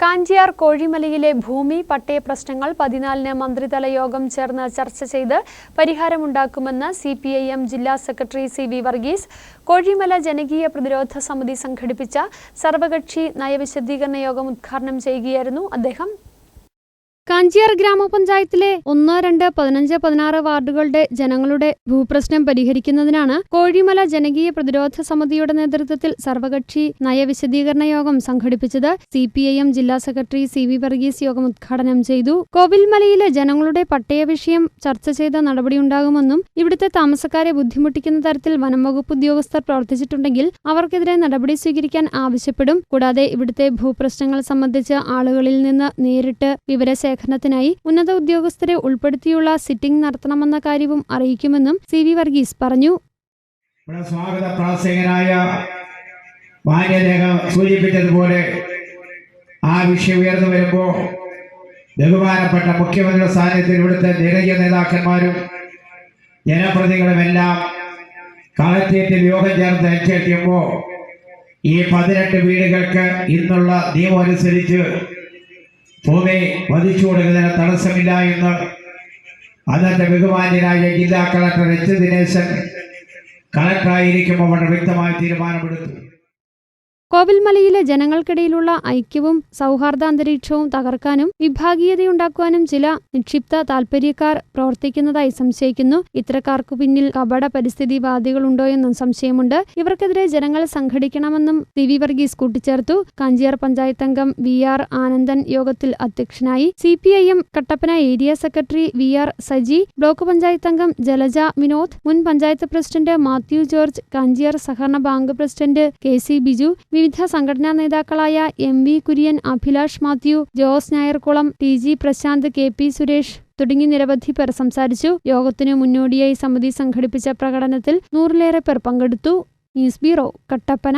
കാഞ്ചിയാർ കോഴിമലയിലെ ഭൂമി പട്ടയ പ്രശ്നങ്ങൾ പതിനാലിന് മന്ത്രിതല യോഗം ചേർന്ന് ചർച്ച ചെയ്ത് പരിഹാരമുണ്ടാക്കുമെന്ന് സി പി ഐ എം ജില്ലാ secretary C V Varghese Kozhimala ജനകീയ പ്രതിരോധ സമിതി സംഘടിപ്പിച്ച സർവകക്ഷി നയവിശദീകരണ യോഗം ഉദ്ഘാടനം ചെയ്യുകയായിരുന്നു അദ്ദേഹം. കാഞ്ചിയാർ ഗ്രാമപഞ്ചായത്തിലെ ഒന്ന് രണ്ട് പതിനഞ്ച് പതിനാറ് വാർഡുകളുടെ ജനങ്ങളുടെ ഭൂപ്രശ്നം പരിഹരിക്കുന്നതിനാണ് കോഴിമല ജനകീയ പ്രതിരോധ സമിതിയുടെ നേതൃത്വത്തിൽ സർവകക്ഷി നയവിശദീകരണ യോഗം സംഘടിപ്പിച്ചത് സി പി ഐ എം ജില്ലാ സെക്രട്ടറി സി വി വർഗീസ് യോഗം ഉദ്ഘാടനം ചെയ്തു. കോവിൽമലയിലെ ജനങ്ങളുടെ പട്ടയ വിഷയം ചർച്ച ചെയ്ത നടപടിയുണ്ടാകുമെന്നും ഇവിടുത്തെ താമസക്കാരെ ബുദ്ധിമുട്ടിക്കുന്ന തരത്തിൽ വനം വകുപ്പ് ഉദ്യോഗസ്ഥർ പ്രവർത്തിച്ചിട്ടുണ്ടെങ്കിൽ അവർക്കെതിരെ നടപടി സ്വീകരിക്കാൻ ആവശ്യപ്പെടും. കൂടാതെ ഇവിടുത്തെ ഭൂപ്രശ്നങ്ങൾ സംബന്ധിച്ച് ആളുകളിൽ നിന്ന് നേരിട്ട് വിവരശേഖരണത്തിനായി ഉന്നത ഉദ്യോഗസ്ഥരെ ഉൾപ്പെടുത്തിയുള്ള സിറ്റിംഗ് നടത്തണമെന്ന കാര്യവും അറിയിക്കുമെന്നും സി വി വർഗീസ് പറഞ്ഞു. സ്വാഗത പ്രാസംഗനായ സൂചിപ്പിച്ചതുപോലെ ആ വിഷയം ഉയർന്നു വരുമ്പോൾ ബഹുമാനപ്പെട്ട മുഖ്യമന്ത്രിയുടെ സാന്നിധ്യത്തിൽ ഇവിടുത്തെ ജനകീയ നേതാക്കന്മാരും ജനപ്രതിനിധികളുമെല്ലാം കളക്ട്രേറ്റിൽ യോഗം ചേർന്ന് അന്വേഷിക്കുമ്പോൾ ഈ പതിനെട്ട് വീടുകൾക്ക് ഇന്നുള്ള നിയമം അനുസരിച്ച് ഭൂമി വധിച്ചു കൊടുക്കുന്നതിന് തടസ്സമില്ല എന്ന് അന്നത്തെ ബഹുമാന്യനായ ജില്ലാ കളക്ടർ എച്ച് ദിനേശൻ കളക്ടറായിരിക്കുമ്പോൾ വളരെ വ്യക്തമായ തീരുമാനമെടുത്തു. കോവിൽമലയിലെ ജനങ്ങൾക്കിടയിലുള്ള ഐക്യവും സൗഹാർദ്ദ അന്തരീക്ഷവും തകർക്കാനും വിഭാഗീയതയുണ്ടാക്കുവാനും ചില നിക്ഷിപ്ത താൽപര്യക്കാർ പ്രവർത്തിക്കുന്നതായി സംശയിക്കുന്നു. ഇത്തരക്കാർക്കു പിന്നിൽ കപട പരിസ്ഥിതിവാദികളുണ്ടോയെന്നും സംശയമുണ്ട്. ഇവർക്കെതിരെ ജനങ്ങൾ സംഘടിക്കണമെന്നും സി വി വർഗീസ് കൂട്ടിച്ചേർത്തു. കാഞ്ചിയാർ പഞ്ചായത്ത് അംഗം വി ആർ ആനന്ദൻ യോഗത്തിൽ അധ്യക്ഷനായി C P I M Kattappana area secretary V R Saji block panchayat അംഗം ജലജ വിനോദ് മുൻ പഞ്ചായത്ത് പ്രസിഡന്റ് മാത്യു ജോർജ് കാഞ്ചിയാർ സഹകരണ bank president K C Biju വിവിധ സംഘടനാ നേതാക്കളായ M V Kurian Abhilash Mathew Jose Nayarkulam T G Prashanth K P Suresh തുടങ്ങി നിരവധി പേർ സംസാരിച്ചു. യോഗത്തിനു മുന്നോടിയായി സമിതി സംഘടിപ്പിച്ച പ്രകടനത്തിൽ നൂറിലേറെ പേർ പങ്കെടുത്തു. News bureau Kattappana.